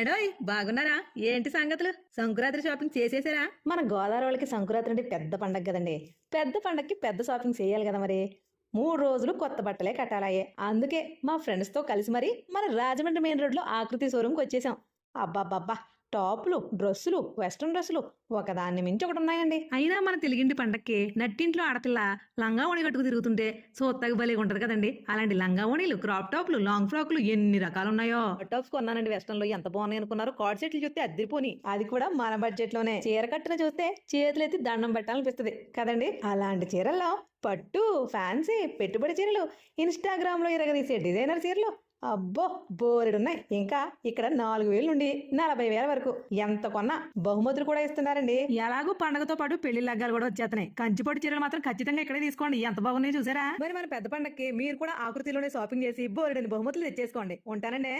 ఎడోయ్ బాగున్నారా? ఏంటి సంగతులు? సంక్రాంతి షాపింగ్ చేసేసారా? మన గోదావరి వాళ్ళకి సంక్రాంతి అంటే పెద్ద పండగ కదండి. పెద్ద పండగకి పెద్ద షాపింగ్ చేయాలి కదా మరి. మూడు రోజులు కొత్త బట్టలే కట్టాలయ్యే అందుకే మా ఫ్రెండ్స్తో కలిసి మరి మన రాజమండ్రి మెయిన్ రోడ్లో ఆకృతి షోరూమ్కి వచ్చేసాం. అబ్బాబ్బాబ్బా! టాప్లు డ్రెస్సులు వెస్ట్రన్ డ్రెస్సులు ఒకదాన్ని మించి ఒకటి ఉన్నాయండి అయినా మన తెలుగింటి పండక్కి నట్టింట్లో ఆడపిల్ల లంగా ఓణి కట్టుకు తిరుగుతుంటే సోత్తగా భలే ఉంటది కదండి. అలాంటి లంగా ఓణీలు క్రాప్ టాప్లు లాంగ్ ఫ్రాక్లు ఎన్ని రకాలు ఉన్నాయో టాప్స్ కొన్నానండి వెస్ట్రన్లో ఎంత బాగున్నాయి అనుకున్నారు. కార్డ్ సెట్లు చూస్తే అద్దరిపోని. అది కూడా మన బడ్జెట్లోనే చీర కట్టిన చూస్తే చేతులెత్తి దండం పెట్టాలనిపిస్తుంది కదండి. అలాంటి చీరల్లో పట్టు ఫ్యాన్సీ పెట్టుబడి చీరలు ఇన్స్టాగ్రామ్లో ఇరగదీసే డిజైనర్ చీరలు అబ్బో బోరెడున్నాయి. ఇంకా ఇక్కడ నాలుగు వేలు నుండి నలభై వేల వరకు. ఎంత కొన్నా బహుమతులు కూడా ఇస్తున్నారండి. ఎలాగో పండగతో పాటు పెళ్ళి లగ్గాలు కూడా వచ్చేస్తున్నాయి కంచిపట్టు చీరలు మాత్రం ఖచ్చితంగా ఇక్కడే తీసుకోండి. ఎంత బాగున్నాయి చూసారా? మరి మన పెద్ద పండగకి మీరు కూడా ఆకృతిలోనే షాపింగ్ చేసి బోరెడని బహుమతులు తెచ్చేసుకోండి. ఉంటానండి.